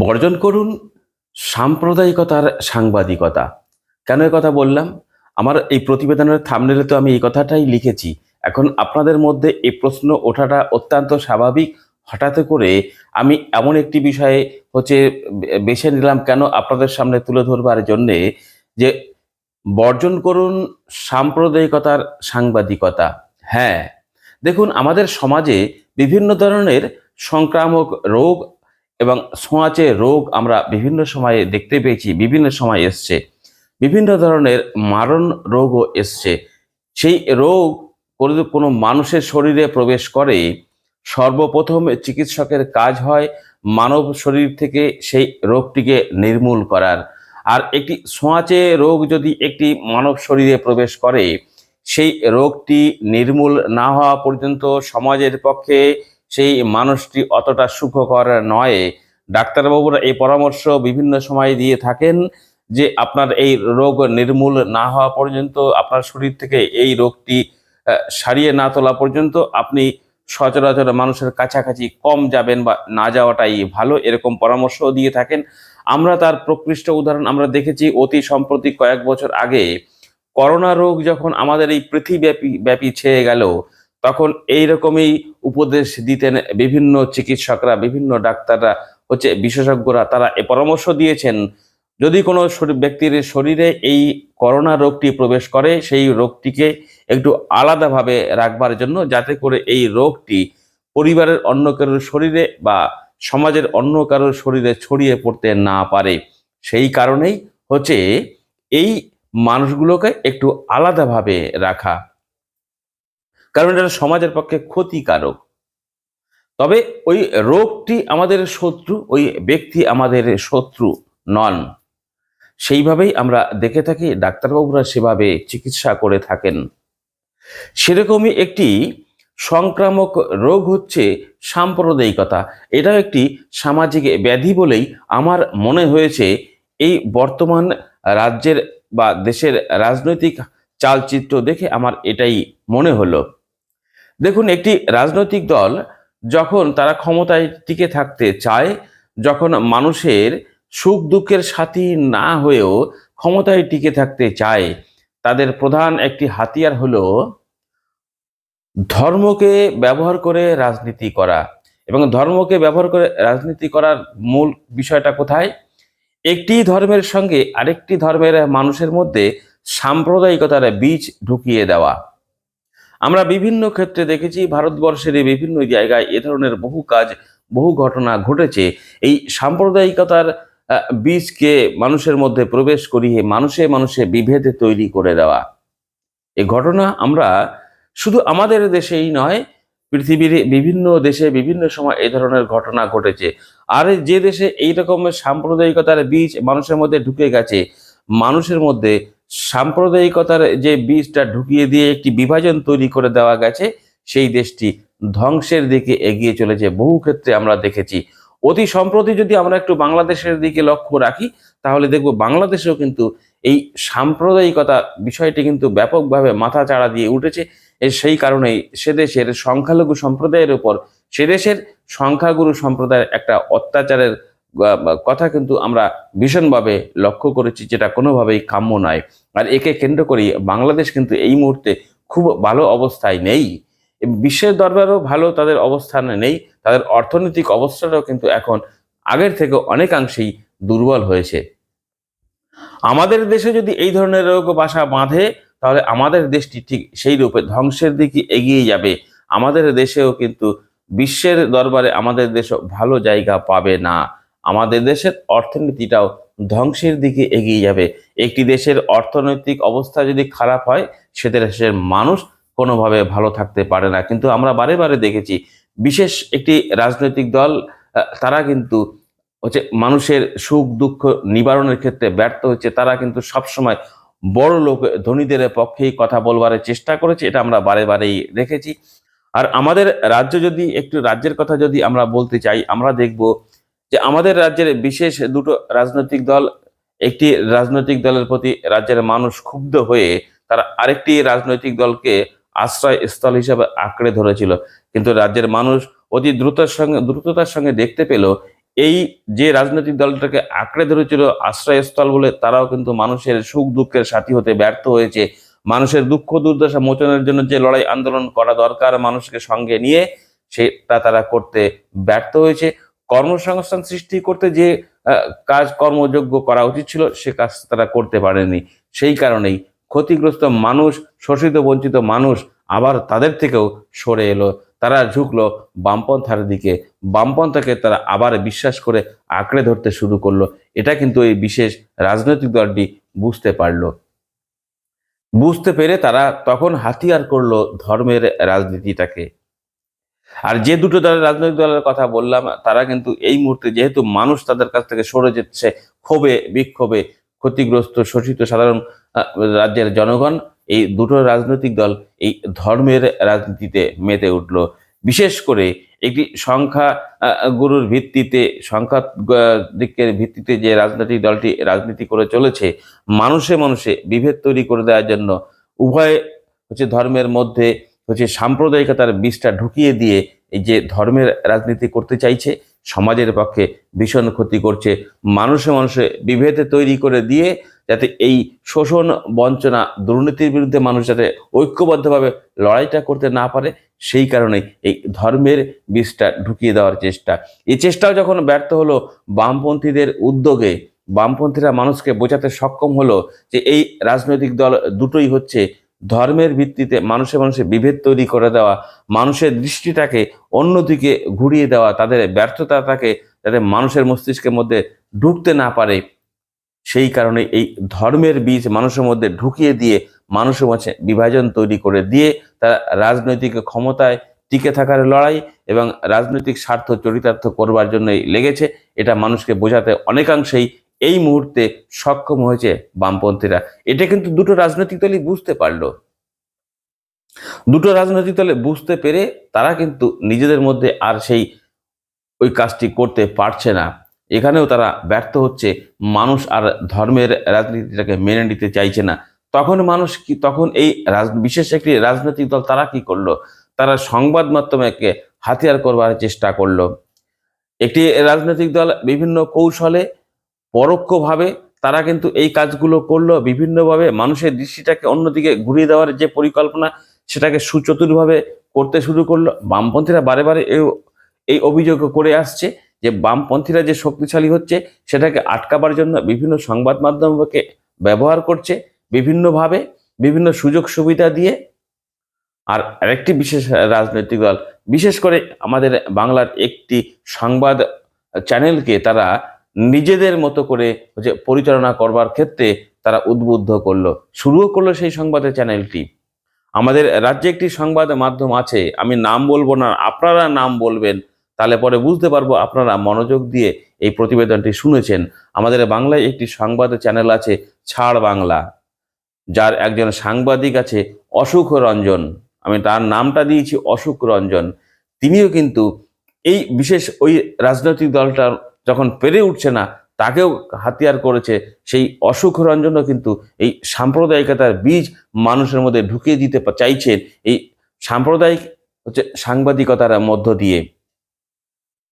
বর্জন করুন সাম্প্রদায়িকতার সাংবাদিকতা। কেন কথা বললাম? আমার এই প্রতিবেদনের থামনেলে তো আমি এই কথাটাই লিখেছি। এখন আপনাদের মধ্যে এই প্রশ্ন ওঠাটা অত্যন্ত স্বাভাবিক। হঠাৎ করে আমি এমন একটি বিষয়ে হচ্ছে বেছে নিলাম কেন আপনাদের সামনে তুলে ধরবার জন্যে যে বর্জন করুন সাম্প্রদায়িকতার সাংবাদিকতা। হ্যাঁ দেখুন আমাদের সমাজে বিভিন্ন ধরনের সংক্রামক রোগ এবং ছোঁয়াচে রোগ আমরা বিভিন্ন সময়ে দেখতে পেয়েছি, বিভিন্ন সময় এসছে। বিভিন্ন ধরনের মারণ রোগও এসছে। সেই রোগ কোনো মানুষের শরীরে প্রবেশ করে, সর্বপ্রথম চিকিৎসকের কাজ হয় মানব শরীর থেকে সেই রোগটিকে নির্মূল করার। আর একটি ছোঁয়াচে রোগ যদি একটি মানব শরীরে প্রবেশ করে, সেই রোগটি নির্মূল না হওয়া পর্যন্ত সমাজের পক্ষে সেই মানুষটি অতটা সুখকর নয়। ডাক্তারবাবুরা এই পরামর্শ বিভিন্ন সময় দিয়ে থাকেন যে আপনার এই রোগ নির্মূল না হওয়া পর্যন্ত, আপনার শরীর থেকে এই রোগটি সারিয়ে না তোলা পর্যন্ত আপনি সচরাচর মানুষের কাছাকাছি কম যাবেন বা না যাওয়াটাই ভালো, এরকম পরামর্শ দিয়ে থাকেন। আমরা তার প্রকৃষ্ট উদাহরণ আমরা দেখেছি অতি সম্প্রতি কয়েক বছর আগে, করোনা রোগ যখন আমাদের এই পৃথিব্যাপী ব্যাপী ছেয়ে গেল তখন এই রকমই উপদেশ দিতেন বিভিন্ন চিকিৎসকরা, বিভিন্ন ডাক্তাররা, হচ্ছে বিশেষজ্ঞরা, তারা এ পরামর্শ দিয়েছেন, যদি কোনো ব্যক্তির শরীরে এই করোনা রোগটি প্রবেশ করে, সেই রোগটিকে একটু আলাদাভাবে রাখবার জন্য যাতে করে এই রোগটি পরিবারের অন্য কারোর শরীরে বা সমাজের অন্য কারোর শরীরে ছড়িয়ে পড়তে না পারে। সেই কারণেই হচ্ছে এই মানুষগুলোকে একটু আলাদাভাবে রাখা। কারণ এটা সমাজের পক্ষে ক্ষতিকারক। তবে ওই রোগটি আমাদের শত্রু, ওই ব্যক্তি আমাদের শত্রু নন। সেইভাবেই আমরা দেখে থাকি, ডাক্তারবাবুরা সেভাবে চিকিৎসা করে থাকেন। সেরকমই একটি সংক্রামক রোগ হচ্ছে সাম্প্রদায়িকতা। এটা একটি সামাজিক ব্যাধি বলেই আমার মনে হয়েছে। এই বর্তমান রাজ্যের বা দেশের রাজনৈতিক চালচিত্র দেখে আমার এটাই মনে হলো। দেখুন, একটি রাজনৈতিক দল যখন তারা ক্ষমতায় টিকে থাকতে চায়, যখন মানুষের সুখ দুঃখের সাথী না হয়েও ক্ষমতায় টিকে থাকতে চায়, তাদের প্রধান একটি হাতিয়ার হলো ধর্মকে ব্যবহার করে রাজনীতি করা। এবং ধর্মকে ব্যবহার করে রাজনীতি করার মূল বিষয়টা কোথায়? একটি ধর্মের সঙ্গে আরেকটি ধর্মের মানুষের মধ্যে সাম্প্রদায়িকতার বীজ ঢুকিয়ে দেওয়া। আমরা বিভিন্ন ক্ষেত্রে দেখেছি ভারতবর্ষের এই বিভিন্ন জায়গায় এ ধরনের বহু কাজ, বহু ঘটনা ঘটেছে। এই সাম্প্রদায়িকতার বীজকে মানুষের মধ্যে প্রবেশ করিয়ে মানুষে মানুষে বিভেদে তৈরি করে দেওয়া। এই ঘটনা আমরা শুধু আমাদের দেশেই নয়, পৃথিবীর বিভিন্ন দেশে বিভিন্ন সময় এই ধরনের ঘটনা ঘটেছে। আর যে দেশে এই রকমের সাম্প্রদায়িকতার বীজ মানুষের মধ্যে ঢুকে গেছে, মানুষের মধ্যে সাম্প্রদায়িকতার যে বীজটা ঢুকিয়ে দিয়ে একটি বিভাজন তৈরি করে দেওয়া গেছে, সেই দেশটি ধ্বংসের দিকে এগিয়ে চলেছে। বহু ক্ষেত্রে আমরা দেখেছি। অতি সম্প্রতি যদি আমরা একটু বাংলাদেশের দিকে লক্ষ্য রাখি, তাহলে দেখব বাংলাদেশেও কিন্তু এই সাম্প্রদায়িকতা বিষয়টি কিন্তু ব্যাপকভাবে মাথা চাড়া দিয়ে উঠেছে। সেই কারণেই সে দেশের সংখ্যালঘু সম্প্রদায়ের উপর, সে দেশের সংখ্যাগুরু সম্প্রদায়ের একটা অত্যাচারের কথা কিন্তু আমরা ভীষণভাবে লক্ষ্য করেছি যেটা কোনোভাবেই কাম্য নয়। আর একে কেন্দ্র করেই বাংলাদেশ কিন্তু এই মুহূর্তে খুব ভালো অবস্থায় নেই। বিশ্বের দরবারেও ভালো, তাদের অবস্থান নেই। তাদের অর্থনৈতিক অবস্থাটাও কিন্তু এখন আগের থেকে অনেকাংশেই দুর্বল হয়েছে। আমাদের দেশে যদি এই ধরনের রোগ বাসা বাঁধে, তাহলে আমাদের দেশটি ঠিক সেই রূপে ধ্বংসের দিকে এগিয়ে যাবে। আমাদের দেশেও কিন্তু বিশ্বের দরবারে আমাদের দেশও ভালো জায়গা পাবে না। আমাদের দেশের অর্থনীতিটাও ধ্বংসের দিকে এগিয়ে যাবে। একটি দেশের অর্থনৈতিক অবস্থা যদি খারাপ হয়, সে দেশের মানুষ কোনোভাবে ভালো থাকতে পারে না। কিন্তু আমরা বারে বারে দেখেছি, বিশেষ একটি রাজনৈতিক দল তারা কিন্তু হচ্ছে মানুষের সুখ দুঃখ নিবারণের ক্ষেত্রে ব্যর্থ হচ্ছে। তারা কিন্তু সবসময় বড় লোক, ধনীদের পক্ষেই কথা বলবার চেষ্টা করেছে, এটা আমরা বারে বারেই দেখেছি। আর আমাদের রাজ্য যদি, একটু রাজ্যের কথা যদি আমরা বলতে চাই, আমরা দেখব যে আমাদের রাজ্যের বিশেষ দুটো রাজনৈতিক দল, একটি রাজনৈতিক দলের প্রতি রাজ্যের মানুষ ক্ষুব্ধ হয়ে তারা আরেকটি রাজনৈতিক দলকে আশ্রয় স্থল হিসেবে আঁকড়ে ধরেছিল। কিন্তু রাজ্যের মানুষ অতি দ্রুততার সঙ্গে দ্রুততার সঙ্গে দেখতে পেল, এই যে রাজনৈতিক দলটাকে আঁকড়ে ধরেছিল আশ্রয়স্থল বলে তারাও কিন্তু মানুষের সুখ দুঃখের সাথী হতে ব্যর্থ হয়েছে। মানুষের দুঃখ দুর্দশা মোচনের জন্য যে লড়াই আন্দোলন করা দরকার মানুষকে সঙ্গে নিয়ে, সেটা তারা করতে ব্যর্থ হয়েছে। কর্মসংস্থান সৃষ্টি করতে যে কাজ কর্মযোগ্য করা উচিত ছিল, সে কাজ তারা করতে পারেনি। সেই কারণেই ক্ষতিগ্রস্ত মানুষ, শোষিত, বঞ্চিত মানুষ আবার তাদের থেকেও সরে এলো। তারা ঝুঁকলো বামপন্থার দিকে। বামপন্থাকে তারা আবার বিশ্বাস করে আঁকড়ে ধরতে শুরু করল। এটা কিন্তু এই বিশেষ রাজনৈতিক দলটি বুঝতে পারল। বুঝতে পেরে তারা তখন হাতিয়ার করল ধর্মের রাজনীতিটাকে। আর যে দুটো দলের রাজনৈতিক দলের কথা বললাম, তারা কিন্তু এই মুহূর্তে যেহেতু মানুষ তাদের কাছ থেকে সরে যাচ্ছে ক্ষোভে, বিক্ষোভে, ক্ষতিগ্রস্ত, শোষিত সাধারণ রাজ্যের জনগণ, এই দুটো রাজনৈতিক দল এই ধর্মের রাজনীতিতে মেতে উঠল। বিশেষ করে একটি সংখ্যা গুরুর ভিত্তিতে, সংখ্যা দিকের ভিত্তিতে যে রাজনৈতিক দলটি রাজনীতি করে চলেছে, মানুষে মানুষে বিভেদ তৈরি করে দেওয়ার জন্য উভয় হচ্ছে ধর্মের মধ্যে হচ্ছে সাম্প্রদায়িকতার বীজটা ঢুকিয়ে দিয়ে এই যে ধর্মের রাজনীতি করতে চাইছে, সমাজের পক্ষে ভীষণ ক্ষতি করছে, মানুষে মানুষে বিভেদ তৈরি করে দিয়ে যাতে এই শোষণ, বঞ্চনা, দুর্নীতির বিরুদ্ধে মানুষ যাতে ঐক্যবদ্ধভাবে লড়াইটা করতে না পারে, সেই কারণে এই ধর্মের বীজটা ঢুকিয়ে দেওয়ার চেষ্টা। এই চেষ্টাও যখন ব্যর্থ হলো, বামপন্থীদের উদ্যোগে, বামপন্থীরা মানুষকে বোঝাতে সক্ষম হলো যে এই রাজনৈতিক দল দুটোই হচ্ছে ধর্মের ভিত্তিতে মানুষে মানুষে বিভেদ তৈরি করে দেওয়া, মানুষের দৃষ্টিটাকে অন্যদিকে ঘুরিয়ে দেওয়া, তাদের ব্যর্থতাটাকে যাতে মানুষের মস্তিষ্কের মধ্যে ঢুকতে না পারে, সেই কারণে এই ধর্মের বীজ মানুষের মধ্যে ঢুকিয়ে দিয়ে মানুষের মাঝে বিভাজন তৈরি করে দিয়ে তারা রাজনৈতিক ক্ষমতায় টিকে থাকার লড়াই এবং রাজনৈতিক স্বার্থ চরিতার্থ করবার জন্যই লেগেছে। এটা মানুষকে বোঝাতে অনেকাংশেই এই মুহূর্তে সক্ষম হয়েছে বামপন্থীরা। এটা কিন্তু দুটো রাজনৈতিক দলই বুঝতে পারল। দুটো রাজনৈতিক দলে বুঝতে পেরে তারা কিন্তু নিজেদের মধ্যে আর সেই ওই কাজটি করতে পারছে না। এখানেও তারা ব্যর্থ হচ্ছে। মানুষ আর ধর্মের রাজনীতিটাকে মেনে নিতে চাইছে না। তখন মানুষ কি, তখন এই বিশেষ একটি রাজনৈতিক দল তারা কি করল? তারা সংবাদ মাধ্যমকে হাতিয়ার করবার চেষ্টা করল। একটি রাজনৈতিক দল বিভিন্ন কৌশলে পরোক্ষভাবে তারা কিন্তু এই কাজগুলো করল, বিভিন্নভাবে মানুষের দৃষ্টিটাকে অন্যদিকে ঘুরিয়ে দেওয়ার যে পরিকল্পনা, সেটাকে সুচতুরভাবে করতে শুরু করল। বামপন্থীরা বারে বারে এই অভিযোগ করে আসছে যে বামপন্থীরা যে শক্তিশালী হচ্ছে, সেটাকে আটকাবার জন্য বিভিন্ন সংবাদ মাধ্যমকে ব্যবহার করছে, বিভিন্নভাবে বিভিন্ন সুযোগ সুবিধা দিয়ে। আর আরেকটি বিশেষ রাজনৈতিক দল, বিশেষ করে আমাদের বাংলার একটি সংবাদ চ্যানেলকে তারা নিজেদের মতো করে যে পরিচালনা করবার ক্ষেত্রে তারা উদ্বুদ্ধ করল। শুরুও করল সেই সংবাদের চ্যানেলটি। আমাদের রাজ্যে একটি সংবাদ মাধ্যম আছে, আমি নাম বলব না, আপনারা নাম বলবেন, তাহলে পরে বুঝতে পারব আপনারা মনোযোগ দিয়ে এই প্রতিবেদনটি শুনেছেন। আমাদের বাংলায় একটি সংবাদ চ্যানেল আছে, ছাড় বাংলা, যার একজন সাংবাদিক আছে অসুখ রঞ্জন। আমি তার নামটা দিয়েছি অসুখ রঞ্জন। তিনিও কিন্তু এই বিশেষ ওই রাজনৈতিক দলটা যখন পেরে উঠছে না, তাকেও হাতিয়ার করেছে। সেই অসুখ রঞ্জনও কিন্তু এই সাম্প্রদায়িকতার বীজ মানুষের মধ্যে ঢুকিয়ে দিতে চাইছেন এই সাম্প্রদায়িক হচ্ছে সাংবাদিকতার মধ্য দিয়ে।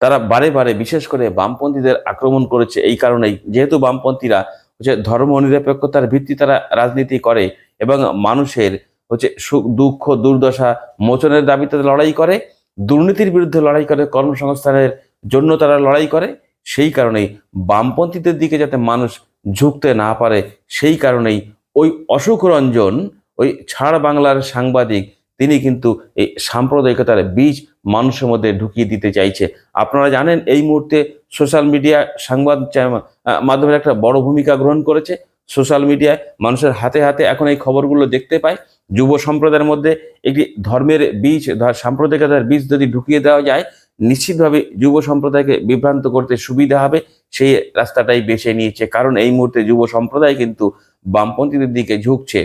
তারা বারে বারে বিশেষ করে বামপন্থীদের আক্রমণ করেছে এই কারণেই। যেহেতু বামপন্থীরা হচ্ছে ধর্ম নিরপেক্ষতার ভিত্তি তারা রাজনীতি করে এবং মানুষের হচ্ছে সুখ, দুঃখ, দুর্দশা মোচনের দাবিতে লড়াই করে, দুর্নীতির বিরুদ্ধে লড়াই করে, কর্মসংস্থানের জন্য তারা লড়াই করে সেই কারণেই বামপন্থীদের দিকে যাতে মানুষ ঝুঁকতে না পারে, সেই কারণেই ওই অশোক রঞ্জন, ওই ছাড় বাংলার সাংবাদিক, তিনি কিন্তু এই সাম্প্রদায়িকতার বীজ মানুষের মধ্যে ঢুকিয়ে দিতে চাইছে। আপনারা জানেন এই মুহূর্তে সোশ্যাল মিডিয়া সংবাদ মাধ্যমে একটা বড় ভূমিকা গ্রহণ করেছে। সোশ্যাল মিডিয়ায় মানুষের হাতে হাতে এখন এই খবরগুলো দেখতে পায়। যুব সম্প্রদায়ের মধ্যে একটি ধর্মের বীজ সাম্প্রদায়িকতার বীজ যদি ঢুকিয়ে দেওয়া যায়, নিশ্চিতভাবে যুব সম্প্রদায়কে বিভ্রান্ত করতে সুবিধা হবে। সেই রাস্তাটাই বেছে নিয়েছে। কারণ এই মুহূর্তে যুব সম্প্রদায় কিন্তু বামপন্থীদের দিকে ঝুঁকছে।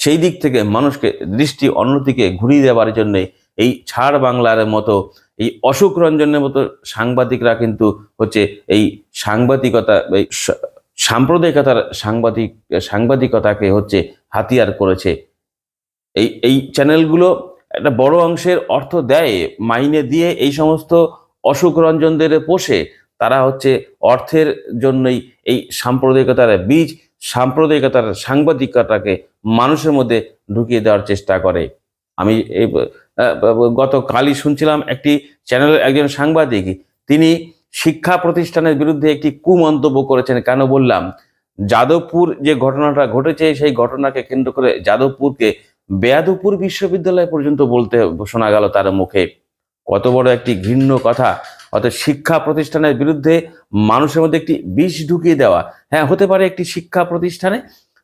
সেই দিক থেকে মানুষকে দৃষ্টি অন্যদিকে ঘুরিয়ে দেওয়ার জন্য এই ছাড় বাংলার মতো, এই অশোক রঞ্জনের মতো সাংবাদিকরা কিন্তু হচ্ছে এই সাংবাদিকতা সাম্প্রদায়িকতার সাংবাদিক সাংবাদিকতাকে হচ্ছে হাতিয়ার করেছে। এই এই চ্যানেলগুলো একটা বড় অংশের অর্থ দেয় মাইনে দিয়ে এই সমস্ত অশোক রঞ্জনদের পোষে তারা হচ্ছে অর্থের জন্যই এই সাম্প্রদায়িকতার বীজ সাম্প্রদায়িকতার সাংবাদিকতাকে মানুষের মধ্যে ঢুকিয়ে দেওয়ার চেষ্টা করে। আমি এই আহ, গত কালই শুনছিলাম একটি চ্যানেলের একজন সাংবাদিক তিনি শিক্ষা প্রতিষ্ঠানের বিরুদ্ধে একটি কুমন্তব্য করেছেন কেন বললাম? যাদবপুর যে ঘটনাটা ঘটেছে, সেই ঘটনাকে কেন্দ্র করে যাদবপুরকে বেয়াদপুর বিশ্ববিদ্যালয় পর্যন্ত বলতে শোনা গেল তার মুখে। কত বড় একটি ঘৃণ্য কথা। অর্থাৎ শিক্ষা প্রতিষ্ঠানের বিরুদ্ধে মানুষের মধ্যে একটি বিষ ঢুকিয়ে দেওয়া। হ্যাঁ হতে পারে একটি শিক্ষা প্রতিষ্ঠানে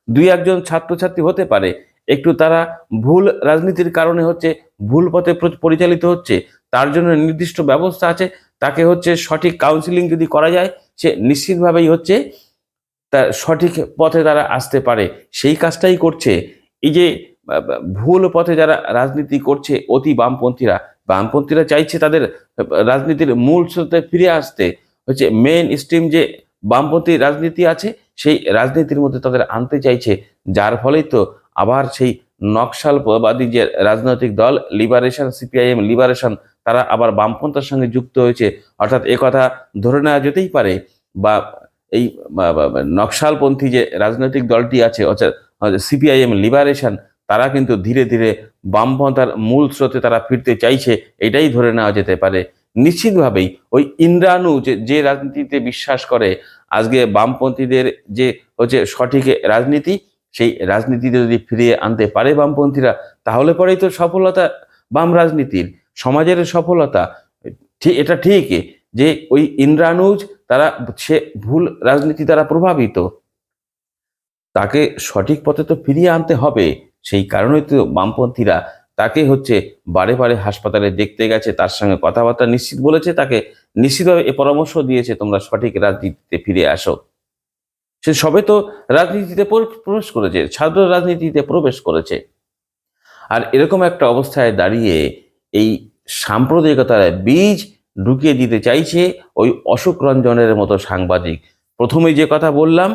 দুই একজন ছাত্রছাত্রী হতে পারে। একটু তারা ভুল রাজনীতির কারণে হচ্ছে, ভুল পথে পরিচালিত হচ্ছে, তার জন্য নির্দিষ্ট ব্যবস্থা আছে। তাকে হচ্ছে সঠিক কাউন্সিলিং যদি করা যায়, সে নিশ্চিতভাবেই হচ্ছে তার সঠিক পথে তারা আসতে পারে। সেই কাজটাই করছে। এই যে ভুল পথে যারা রাজনীতি করছে অতি বামপন্থীরা বামপন্থীরা চাইছে তাদের রাজনীতির মূল স্রোতে ফিরে আসতে। হচ্ছে মেন স্ট্রিম যে বামপন্থী রাজনীতি আছে, সেই রাজনীতির মধ্যে তাদের আনতে চাইছে। যার ফলেই তো আবার সেই নকশালবাদী যে রাজনৈতিক দল লিবারেশন সিপিআইএম লিবারেশন তারা আবার বামপন্থার সঙ্গে যুক্ত হয়েছে। অর্থাৎ একথা ধরে নেওয়া যেতেই পারে বা এই নকশালপন্থী যে রাজনৈতিক দলটি আছে অর্থাৎ সিপিআইএম, লিবারেশন, তারা কিন্তু ধীরে ধীরে বামপন্থার মূল স্রোতে তারা ফিরতে চাইছে, এটাই ধরে নেওয়া যেতে পারে। নিশ্চিতভাবেই ওই ইন্দ্রাণু যে যে রাজনীতিতে বিশ্বাস করে, আজকে বামপন্থীদের যে হচ্ছে সঠিক রাজনীতি, সেই রাজনীতিতে যদি ফিরিয়ে আনতে পারে বামপন্থীরা, তাহলে পরেই তো সফলতা বাম রাজনীতির। সমাজের সফলতা, ঠিক, এটা ঠিক যে ওই ইন্দ্রানুজ তারা, সে ভুল রাজনীতি দ্বারা প্রভাবিত। তাকে সঠিক পথে তো ফিরিয়ে আনতে হবে, সেই কারণেই তো বামপন্থীরা তাকে হচ্ছে বারে বারে হাসপাতালে দেখতে গেছে, তার সঙ্গে কথাবার্তা নিশ্চিত বলেছে, তাকে নিশ্চিতভাবে এ পরামর্শ দিয়েছে, তোমরা সঠিক রাজনীতিতে ফিরে আসো। সে সবে তো রাজনীতিতে প্র- প্রবেশ করেছে, ছাত্র রাজনীতিতে প্রবেশ করেছে। আর এরকম একটা অবস্থায় দাঁড়িয়ে এই সাম্প্রদায়িকতার বীজ ঢুকিয়ে দিতে চাইছে ওই অশোক রঞ্জনের মতো সাংবাদিক। প্রথমেই যে কথা বললাম,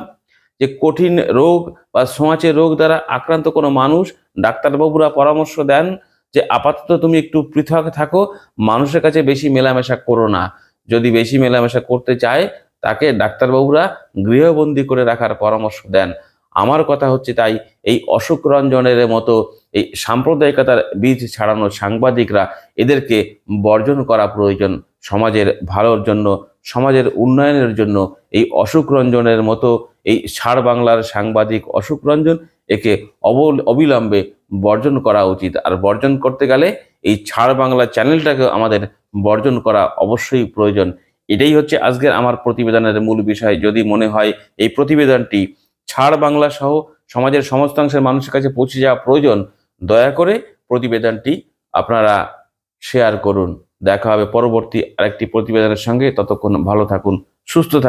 যে কঠিন রোগ বা সোঁয়াচে রোগ দ্বারা আক্রান্ত কোনো মানুষ, ডাক্তারবাবুরা পরামর্শ দেন যে, আপাতত তুমি একটু পৃথক থাকো, মানুষের কাছে বেশি মেলামেশা করো না। যদি বেশি মেলামেশা করতে চায়, তাকে ডাক্তারবাবুরা গৃহবন্দী করে রাখার পরামর্শ দেন। আমার কথা হচ্ছে তাই, এই অশোক রঞ্জনের মতো এই সাম্প্রদায়িকতার বীজ ছাড়ানো সাংবাদিকরা এদেরকে বর্জন করা প্রয়োজন সমাজের ভালোর জন্য, সমাজের উন্নয়নের জন্য। এই অশোক রঞ্জনের মতো এই সার বাংলার সাংবাদিক অশোক রঞ্জন একে অবল, অবিলম্বে বর্জন করা উচিত। আর বর্জন করতে গেলে এই ছাড় বাংলা চ্যানেলটাকে আমাদের বর্জন করা অবশ্যই প্রয়োজন। এটাই হচ্ছে আজকের আমার প্রতিবেদনের মূল বিষয়। যদি মনে হয় এই প্রতিবেদনটি ছাড় বাংলা সহ সমাজের সমস্তাংশের মানুষের কাছে পৌঁছে যাওয়া প্রয়োজন, দয়া করে প্রতিবেদনটি আপনারা শেয়ার করুন। দেখা হবে পরবর্তী আরেকটি প্রতিবেদনের সঙ্গে। ততক্ষণ ভালো থাকুন, সুস্থ থাকুন।